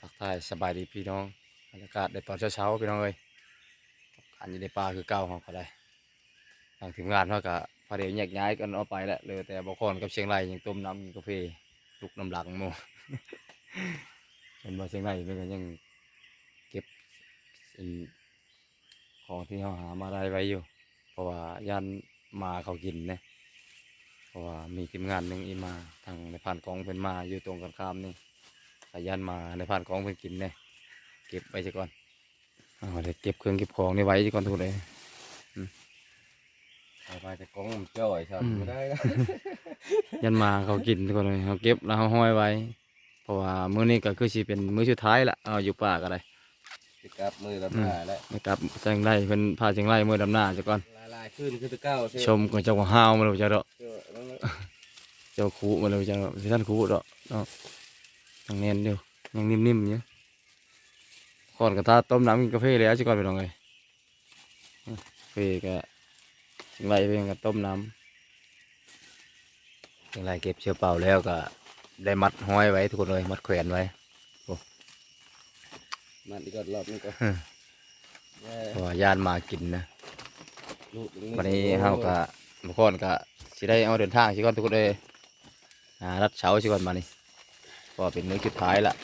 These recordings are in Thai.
ทักทายสบายดีพี่น้องบรรยากาศในตอนเช้าๆพี่น้องเอ้ยการอยู่ในป่าคือเก่าของเขาได้ทางทีมงานเขาก็พาเดียวแยกย้ายกันออกไปแล้วเลยแต่บางคนกับเชียงรายยังต้มน้ำกินกาแฟลุกน้ำหลังโมเป็นมาเชียงรายเพิ่นก็ยังเก็บของที่เขาหามาได้ไว้อยู่ เพราะว่าย่านมาเขากินนะเพราะว่ามีทีมงานหนึ่งอีมาทางในผ่านกองเป็นมาอยู่ตรงกันข้ามนี่ ย่านมาในผ่านกองเป็นกินเนี่ยเก็บไว้ซะก่อนเอาเดี๋ยวเก็บเครื่องเก็บของนี่ไว้ซะก่อนทุกคนเลยเอาไปแต่กองมันจ่อยครับอืมไม่ได้นะยันมาเขากินทุกคนเลยเขาเก็บแล้วเขาห้อยไว้ เพราะว่ามื้อนี้ก็คือสิเป็นมื้อสุดท้ายละเอาอยู่ป่าก็ได้สิกลับมือลำหน้าแล้วนะครับเชียงรายเพิ่นพาเชียงรายมื้อดำหน้าซะก่อนลายลายขึ้นคือตะเก้าเสียชมก็เจ้าของห้าวมาเลยจ้ะเด้อเจ้านั่นแหละเจ้าคูมาเลยจ้ะเด้อสิท่านคูเด้อเนาะ ยังแน่นอยู่ยังนิ่มๆอยู่ก่อนกระทะต้มน้ำกินกาแฟแล้วซะก่อนไปลองเลยกาแฟก็เชียงรายเพิ่นก็ต้มน้ำเชียงรายเก็บเชือกเป่าแล้วก็ได้มัดห้อยไว้ทุกคนเลยมัดแขวนไว้มันอีกก็รอบนี้ก็อืมแย่เพราะว่าย่านมากินนะลูกวันนี้เฮาก็ทุกคนก็สิได้เอาเดินทางสิก่อนทุกคนเลยอ่ารัดเช้าสิก่อนมานี่ ก็เป็นมื้อสุดท้ายละ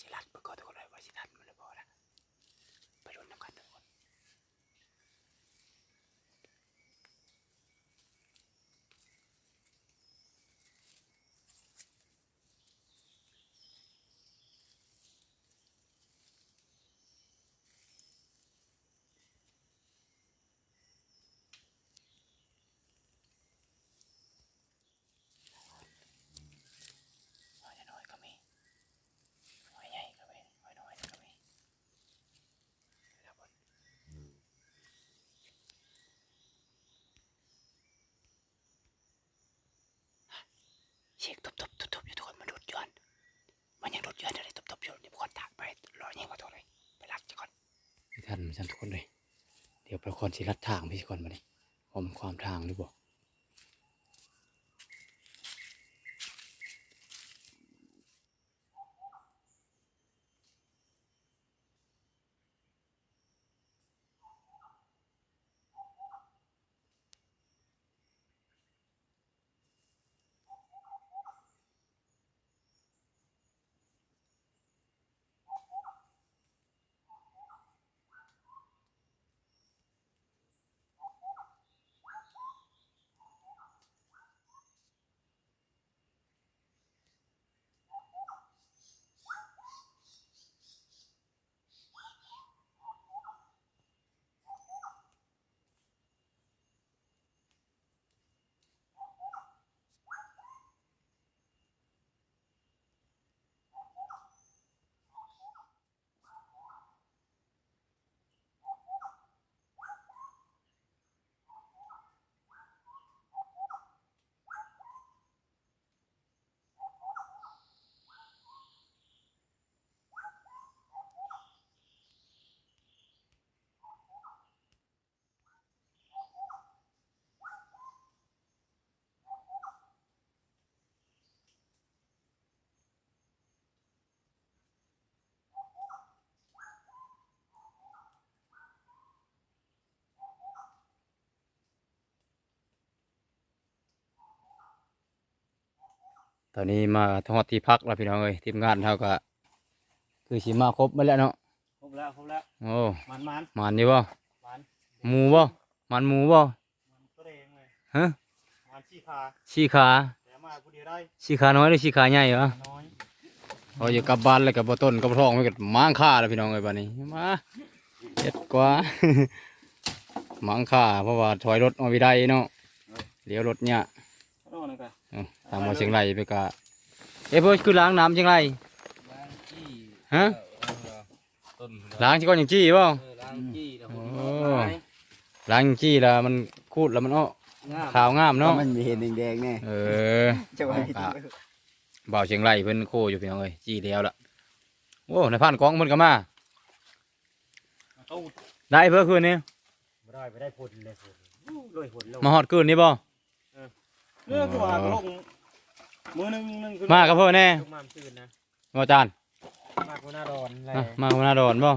สิรัดไปก่อนทุกคนเลยว่าสิทันมันเลยพอละไปรุ่นน้ำกันเถอะ หอยน้อยก็มีหอยใหญ่ก็มีหอยน้อยก็มีครับผม ท่านทุกคนเลย เดี๋ยวไปคอนสิรัดทางพี่ก่อนมาดิผมความทางหรือบอก ตอนนี้มาทอดที่พักแล้วพี่น้องเอ้ยทีมงานเท่าก็คือสิมาครบหมาแล้วเนาะครบแล้วครบแล้วโอ้มันมันมันอยู่บ่มันหมูบ่มันหมูบ่มันตัวเองเลยฮะมันชี้ขาชีขาแต่มาผู้เดียวได้ชีขาน้อยหรือชีขาใหญ่วะน้อยพออยู่กลับบ้านแล้วกับบ่ต้นกับท้องมันก็ม้างค่าแล้วพี่น้องเอ้ยบัดนี้มาเฮ็ดกว่าม้างค่าเพราะว่าถอยรถเอาไปได้เนาะเลี้ยวรถเนี่ย โน่นนะกันเอ้าตามมาเชียงรายไปกะเอ้ยเพิ่นคือล้างน้ำเชียงรายล้างจี้ฮะต้นล้างที่ก้อนอย่างจี้บ่เออล้างจี้แล้วผมโอ้เอาไปล้างอย่างจี้แล้วมันคูดแล้วมันอ้อง่ามขาวงามเนาะมันมีเห็นแดงๆแน่เออจะไว้เอากะบ่าวเชียงรายเพิ่นโคอยู่พี่น้องเอ้ยจี้แล้วล่ะโอ้ในพันกองเพิ่นก็มาตู้ได้เพิ่นคืนนี้ไม่ได้ไปได้ผลเลยผลอู้ลอยผลลงมาฮอดคืนนี้บ่เรื่องคือว่าก็ลง มือหนึงหนึงขึ้นมากับเพิ่นแน่ลงมาตื่นนะบ่อาจารย์มากกว่าหน้าดอนอะไรอะมาหัวหน้าดอนบ่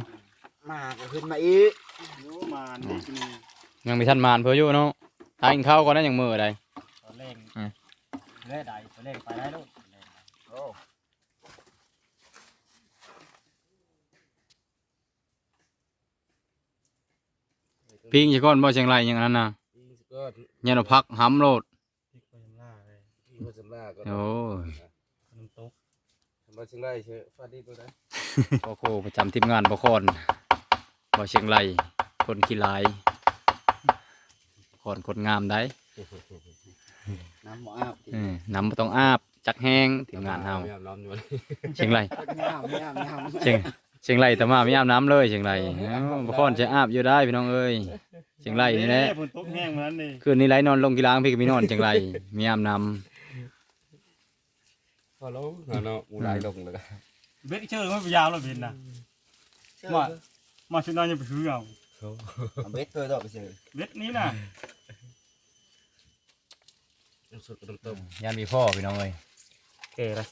มาก็ขึ้นมาอีกรู้มานี่กินยังมีท่านมานเพิ่นอยู่เนาะทานข้าวก่อนนะยังมื้อใดตอนแรกอืมแร่ใดตอนแรกไปได้แล้วตอนแรกโอ้ปิ้งสิก่อนบ่เชียงรายอย่างนั้นน่ะยิงสกอตยันเอาพักหำโลด พริกไปยำล่าเลย ยิ งโคตรล่าก็โอ้ย น้ำตกทำมาเชียงรายเชื่อฟาดดีตัวนั้นพ่อโคประจำทีมงานบ่คอนบ่เชียงรายคนขี้ลายคอนคนงามได้น้ำหมออาบเออน้ำบ่ต้องอาบจักแห้งทีมงานเฮาไม่อาบน้ำอยู่เลยเชียงรายงามงามงามเชียงเชียงรายแต่มาไม่อาบน้ำเลยเชียงรายเอ้าบ่คอนจะอาบอยู่ได้พี่น้องเอ้ยเชียงรายนี่แหละฝนตกแห้งเหมือนกันนี่คืนนี้ไหลนอนลงกีฬาพี่ก็มีนอนเชียงรายมีอาบน้ พอแล้วเนาะมูลายลงเลยเบ็ดเชื่อมันไปยาวแล้วเบ็ดนะมามาชุดนั้นยังไปซื้อเอาเอาเบ็ดตัวดอกไปเสือเบ็ดนี้น่ะน้ำสดกับน้ำต้มำยานมีพ่อพี่น้องเอ้ยเก๋ละ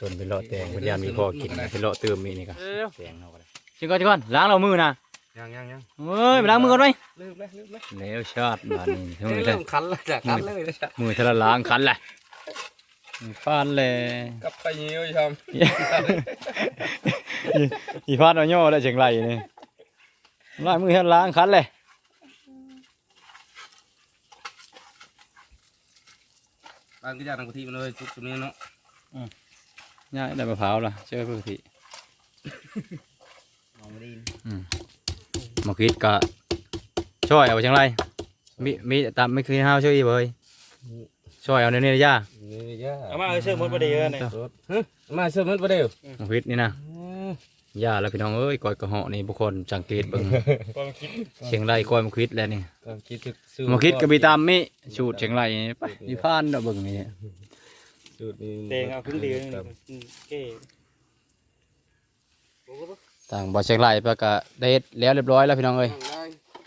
ต้นเป็นเลาะแตงเป็นยานมีพ่อกินเป็นเลาะเติมมีนี่ก็แตงเฮาก็ได้ชิงก่อนชิงก่อนล้างเรามือนะยังยังยังเฮ้ยไปล้างมือก่อนไหมลืมเลยลืมเลยแล้วชาติบาดนี้มือเริ่มคันแล้วจ้ะคันเลยนะจ๊ะมือทะละล้างคันแหละฟาดเลยกลับไปเยี่ยวชมอีฟาดเอาโย่ได้เชียงรายนี่ล้างมือทะละล้างคันเลย บางก็ยากทางกะทิมันเลยทุกตัวนี้เนาะย่าได้มะพร้าวล่ะเชื่อปกติมองไม่ได้ยินมาคิดกะช่วย เอาไปเชียงรายมีมีตามไม่คือห้าวช่วยอีเบยช่วยเอาเนี่ยนี่ย่านี่ย่าเอามาเอาเชื่อมันประเดี๋ยวนี่สดฮะมาเชื่อมันประเดี๋ยวมาคิดนี่นะย่าแล้วพี่น้องเอ้ยก้อยกระเหาะนี่บุคคลสังเกตเบิ่งความคิดเชียงรายก้อยมาคิดแล้วนี่ก็คิดถึกซื้อมาคิดก็ไปตามมิสูตรเชียงรายนี่ไปมีพานเด้อเบิ่งนี่สูตรนี้เตงเอาครึ่งเดียวนี่ครับอืมเก๋ต่างบ่อเชียงรายเพิ่นก็ได้เฮ็ดแล้วเรียบร้อยแล้วพี่น้องเอ้ย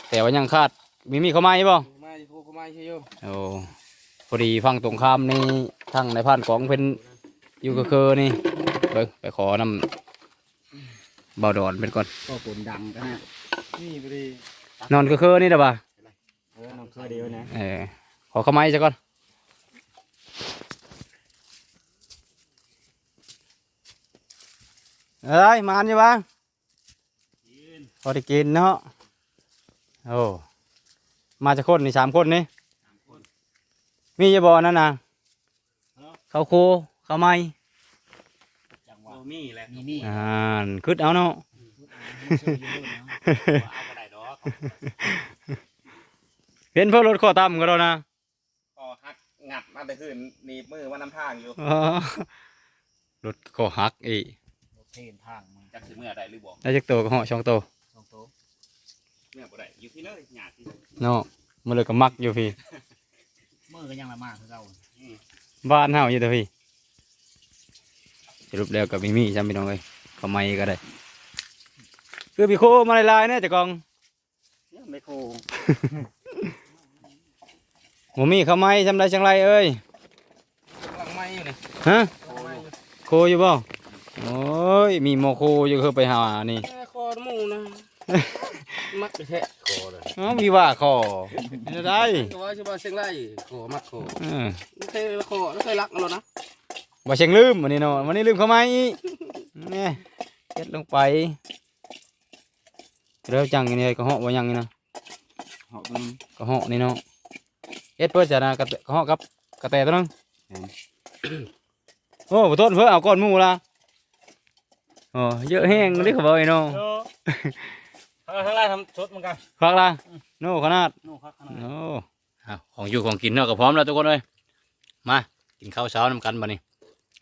แต่ว่ายังขาดมีมีเข้ามาอีกบ่มาโคมาใช่โยโอ้พ อดีฟังตรงข้ามนี่ทางในพานของเพิ่นอยู่ก็คือนี่เบิ่งไปขอนำเบาดอนเป็นก่อนก็ปนดังกันนะนี่พอดีนอนก็คือนี่เด้อบ่าเออน้องเคยเดียวนะเออขอเข้าไม้ซะก่อนเอ้ยมาอันอยู่บ้างพอได้กินเนาะโอ้มาจะคนนี่สามคนนี่ มีจะบอนั่นนะเขาโคเขาไม้จังหวะโอ้มีแหละมีนี่อ่าคืดเอาเนาะเอาก็ได้ดอกเห็นเพื่อรถข้อต่ำก็แล้วนะก็หักงัดมาแต่คืนหนีบมือว่านำทางอยู่อ๋อรถข้อหักอีกเทนทางมาจักสิเมื่อใดหรือบอกได้จักตัวก็เหาะช่องโตวสองโต๊ะเมื่อบ่ได้อยู่ที่เลยหยาดที่เนาะมันเลยก็มักอยู่พี่ มือก็ยังละมากคือเก่าบ้านเฮาอยู่แต่พี่สรุปแล้วก็มีมีจำพี่น้องเลยเขาไม่ก็ได้ คือพี่โคมาลายๆเนี่ยแต่กองเนี่ยไม่โคงหมูมีเขาไม่จำได้จังไรเอ้ยกำลังไหม้อยู่นี่ฮะโอ้ยโคอยู่บ่โอ้ยมีโมโคอยู่คือไปหานี่แค่คอหมูนะ มักไปแทะคอเลยอ๋อมีว่าคอจะได้ก็ว่าชิบาเชียงรายคอมักคอเออไม่เคยคอไม่เคยรักมันหรอกนะบ่เชียงลืมวันนี้เนาะวันนี้ลืมเขาไหมเนี่ยเฮ็ดลงไปเริ่มจังนี่เลยก็เหาะบ่ยังนี่นะเหาะมันก็เหาะนี่เนาะเอ็ดเพื่อจะนะกระเตก็เหาะกับกระแตตัวนึงโอ้ขอโทษเพื่อเอาก้อนหมูละโอ้เยอะแห้งนี่เขาบอกไอ้น้องโอ้ ข้างข้างล่างทำชดเหมือนกันควักละโน่ขนาดโน่ครับขนาดโอ้อะของอยู่ของกินเนาะก็พร้อมแล้วทุกคนเลยมากินข้าวเช้าน้ำกันบ่นี่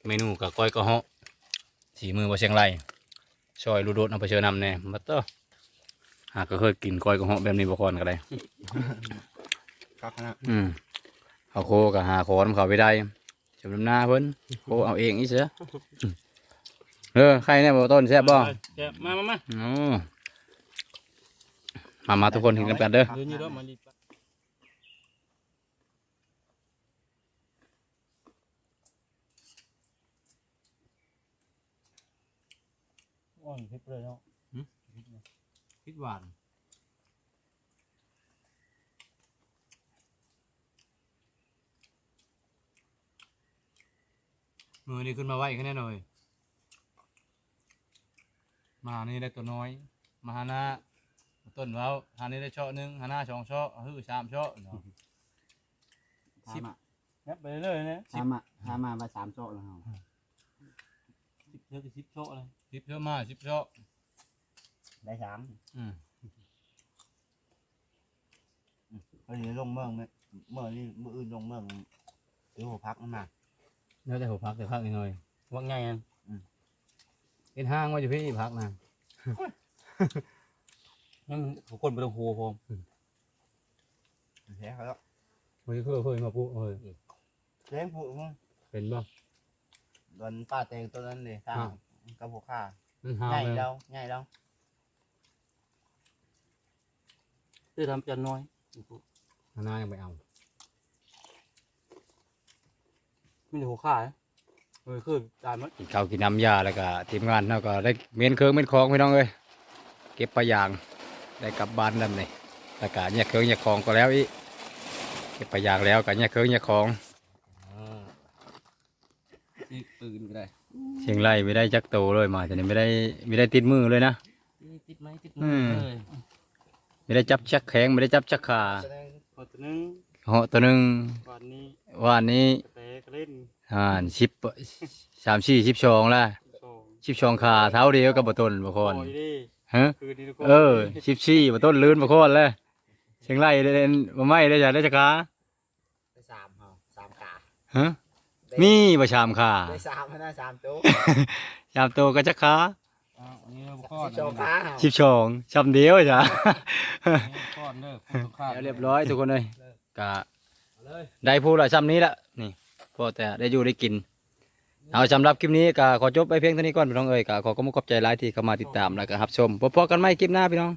เมนูกับก้อยกระเหาะสีมือบ่เชียงไรซอยรูโดดเอาไปเชิญนำแน่มาเตอหากก็เคยกินก้อยกระเหาะแบบนี้บ่ก่อนก็ได้ครับนะอืมเอาโคกับหาขอนำเขาไปได้จำนำหน้าเพิ่นโคเอาเองอีเสือเออใครเนี่ยบ่ต้นแซ่บบ่แซ่บมามามาโอ้ มามาทุกคนกินกันเด้อเดินอยู่ด้วยมันดีปะอ่อนพริกเลยเนาะพริกหวานมือนี่ขึ้นมาไหวขึ้นแน่หน่อยมานี่ได้ตัวน้อย มาหาหน้า ต้นเว้าหานี่ได้ช่อหนึงหาหน้าสองช่อฮือสามช่อเนาะทำอะงับไปเรื่อยๆนะทำอะทำมาไปสามโต๊ะแล้วเฮาสิบเท่ากับสิบโชะเลยสิบช่อมาสิบช่อได้สามอืมเฮ้ยลงเมืองเนี่ยเมื่อนี่มืออื่นลงเมืองเดี๋ยวหัวพักมันมาเดี๋ยวแต่หัวพักแต่พักนิดหน่อยว่าไงอันเป็นห้างว่าอยู่พี่พักนะ นั่นคนไปตรงหัวผมแท้เขาแล้ววันนี้เคยเคยมาปุ๊เอ้ยเลี้ยงผู้มึงเป็นบ่โดนป้าแตงตัวนั้นเลยตามกับหัวข้ามันห้าวง่ายเลยแล้วง่ายแล้วจะทำจันน้อยหาหน้ายังไปเอามีแต่หัวข่ายเออคือจานมันกินข้าวกินน้ำยาแล้วก็ทีมงานเราก็ได้เมียนเครื่องเมียนของพี่น้องเอ้ยเก็บปลายาง ได้กลับบ้านนั่นเลยแล้วก็แยกเครื่องแยกของก็แล้วอีกเก็บปลายางแล้วก็แยกเครื่องแยกของที่ปืนก็ได้เชียงไล่ไม่ได้จักโตเลยมาแต่นี่ไม่ได้ไม่ได้ติดมือเลยนะติดไหมติดอืมือมเลยไม่ได้จับชักแข็งไม่ได้จับชักขาพอตัวนึงเหาะตัวหนึ่งก่อนนี้ว่านนี้กระเตะกระเล่นอ่านสิบสามสี่สิบสองละสองสิบสองขาเท้าเดียวกับบต้นบคโอ้นยดิ ฮะคือดีทุกคนเออสิบสี่บต้นลื่นบคอนเลยเชียงไล่เล่นมาไม่ได้จ้ะได้จักขาได้สามเฮาสามกาฮะมีประชามขาได้สามนะสามโต๊ะชามโตก็จักขาอ้าวอันนี้เราก้อนสิบสองขาเฮาสิบสองชามเดียวจ้ะก้อนเด้อคนตัวข้ามเรียบร้อยทุกคนเลยกะเลยได้พูดละซ้ำนี้ละนี่พอแต่ได้อยู่ได้กิน เอาสำหรับคลิปนี้ก็ขอจบไปเพียงเท่านี้ก่อนพี่น้องเอ้ยก็ขอขอบคุณขอบใจหลายที่เข้ามาติดตามแล้วก็รับชมพบกันใหม่คลิปหน้าพี่น้อง